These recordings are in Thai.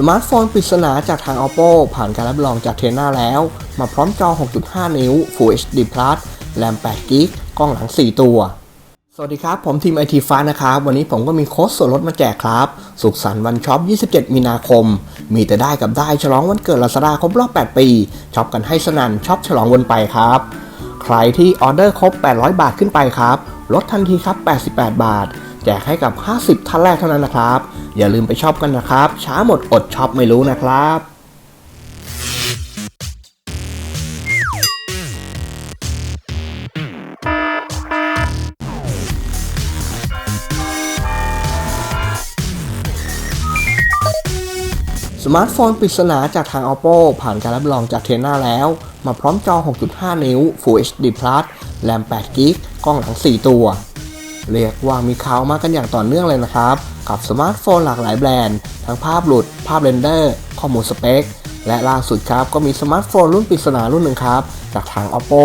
สมาร์ทโฟนปริศนาจากทาง Oppo ผ่านการรับรองจากเทนนาแล้ว มาพร้อมจอ 6.5 นิ้ว Full HD Plus แรม8 g b กล้องหลัง 4 ตัว สวัสดีครับ ผมทีมไอทีฟ้านะครับ วันนี้ผมก็มีโค้ดส่วนลดมาแจกครับ สุขสันต์วันช็อป 27 มีนาคม มีแต่ได้กับได้ฉลองวันเกิดลาซาด้าครบรอบ 8 ปี ช็อปกันให้สนั่นช็อปฉลองวนไปครับ ใครที่ออเดอร์ครบ 800 บาทขึ้นไปครับ ลดทันทีครับ 88 บาท แจกให้กับ 50 ท่านแรกเท่านั้นนะครับ อย่าลืมไปช็อปกันนะครับ ช้าหมดอดช็อปไม่รู้นะครับสมาร์ทโฟนปริศนาจากทาง Oppo ผ่านการรับรองจากเทนนาแล้ว มาพร้อมจอ 6.5 นิ้ว Full HD Plus แรม8 g b กล้องหลัง 4 ตัว เรียกว่ามีข่าวมากันอย่างต่อเนื่องเลยนะครับ กับสมาร์ทโฟนหลากหลายแบรนด์ ทั้งภาพหลุด ภาพเรนเดอร์ ข้อมูลสเปค และล่าสุดครับ ก็มีสมาร์ทโฟนรุ่นปริศนารุ่นหนึ่งครับ จากทาง Oppo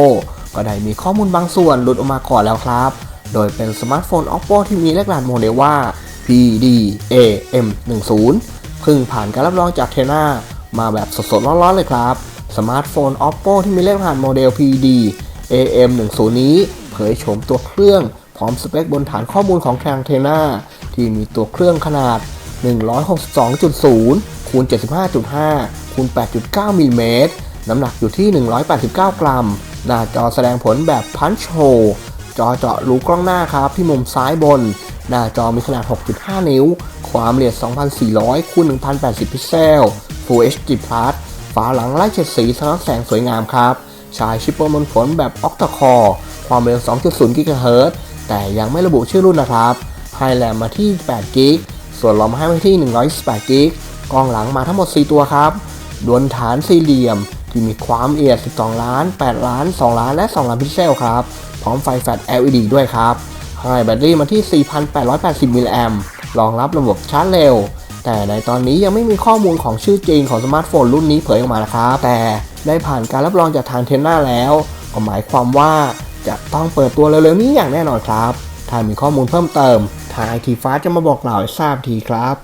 ก็ได้มีข้อมูลบางส่วนหลุดออกมาก่อนแล้วครับ โดยเป็นสมาร์ทโฟน Oppo ที่มีเลขรหัสโมเดลว่า PDAM10 เพิ่งผ่านการรับรองจากเทนามาแบบสดๆร้อนๆเลยครับ สมาร์ทโฟน Oppo ที่มีเลขรหัสโมเดล PD AM10 นี้ เผยโฉมตัวเครื่อง ร้อมสเปคบนฐานข้อมูลของทางเทน่าที่มีตัวเครื่องขนาด 162.0คูณ75.5คูณ8.9มิลลิเมตรน้ำหนักอยู่ที่ 189 กรัม หน้าจอแสดงผลแบบพันช์โฮจอเจาะรูกล้องหน้าครับที่มุมซ้ายบน หน้าจอมีขนาด 6.5 นิ้ว ความละเอียด 2,400คูณ1,080 พิกเซล Full HD Plus ฝาหลังไล่เฉดสีสะท้อนแสงสวยงามครับ ใช้ชิปเปอระมวลผลแบบ Octa Core ความเร็ว 2.0 GHz แต่ยังไม่ระบุชื่อรุ่นนะครับให้แรมมาที่8 g b ส่วนรอมให้มาที่128 g b กกล้องหลังมาทั้งหมด 4 ตัวครับดวลฐานสี่เหลี่ยม ที่มีความละเอียด 12 ล้าน 8 ล้าน 2 ล้าน และ 2 ล้านพิกเซลครับ พร้อมไฟแฟลช LED ด้วยครับให้แบตเตอรี่มาที่ 4,880 มิลลิแอมป์รองรับระบบชาร์จเร็ว แต่ในตอนนี้ยังไม่มีข้อมูลของชื่อจริงของสมาร์ทโฟนรุ่นนี้เผยออกมานะครับ แต่ได้ผ่านการรับรองจากทางเทนนาแล้ว ก็หมายความว่า จะต้องเปิดตัวเร็วๆนี้อย่างแน่นอนครับ ถ้ามีข้อมูลเพิ่มเติมทางไอทีฟ้าจะมาบอกเล่าให้ทราบทีครับ